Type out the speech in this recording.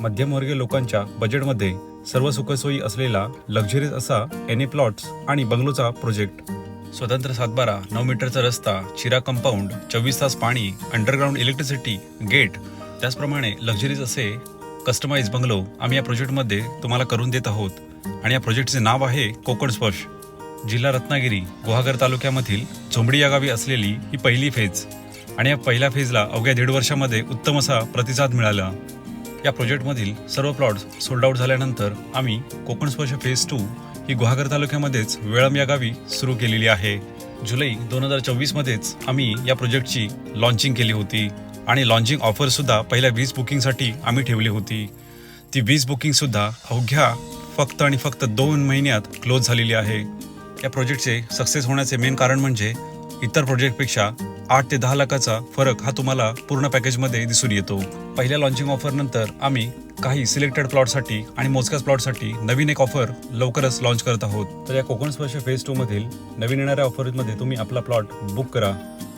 मध्यमवर्गीय लोकांच्या बजेटमध्ये सर्व सुखसोयी असलेला लक्झरीज असा एन ए प्लॉट्स आणि बंगलोचा प्रोजेक्ट स्वतंत्र सातबारा नऊ मीटरचा रस्ता चिरा कंपाऊंड चोवीस तास पाणी अंडरग्राऊंड इलेक्ट्रिसिटी गेट त्याचप्रमाणे लक्झरीज असे कस्टमाइज बंगलो आम्ही या प्रोजेक्टमध्ये तुम्हाला करून देत आहोत. आणि या प्रोजेक्टचे नाव आहे कोकण स्पर्श. जिल्हा रत्नागिरी गुहागर तालुक्यामधील झोंबडी या गावी असलेली ही पहिली फेज आणि या पहिल्या फेजला अवघ्या दीड वर्षामध्ये उत्तम असा प्रतिसाद मिळाला. या प्रोजेक्टमधील सर्व प्लॉट्स सोल्ड आउट झाल्यानंतर आम्ही कोकण स्पर्श फेज टू ही गुहागर तालुक्यामध्येच वेळम या गावी सुरू केलेली आहे. जुलै दोन हजार चोवीसमध्येच आम्ही या प्रोजेक्टची लॉन्चिंग केली होती आणि लॉन्चिंग ऑफरसुद्धा पहिल्या वीज बुकिंगसाठी आम्ही ठेवली होती. ती वीज बुकिंगसुद्धा अवघ्या फक्त आणि फक्त दोन महिन्यात क्लोज झालेली आहे. या प्रोजेक्टचे सक्सेस होण्याचे मेन कारण म्हणजे इतर प्रोजेक्टपेक्षा आठ ते दहा लाखाचा फरक हा तुम्हाला पूर्ण पॅकेजमध्ये दिसून येतो. पहिल्या लॉन्चिंग ऑफर नंतर आम्ही काही सिलेक्टेड प्लॉटसाठी आणि मोजक्याच प्लॉटसाठी नवीन एक ऑफर लवकरच लॉन्च करत आहोत. तर या कोकण स्पर्श फेज टू मधील नवीन येणाऱ्या ऑफरमध्ये तुम्ही आपला प्लॉट बुक करा.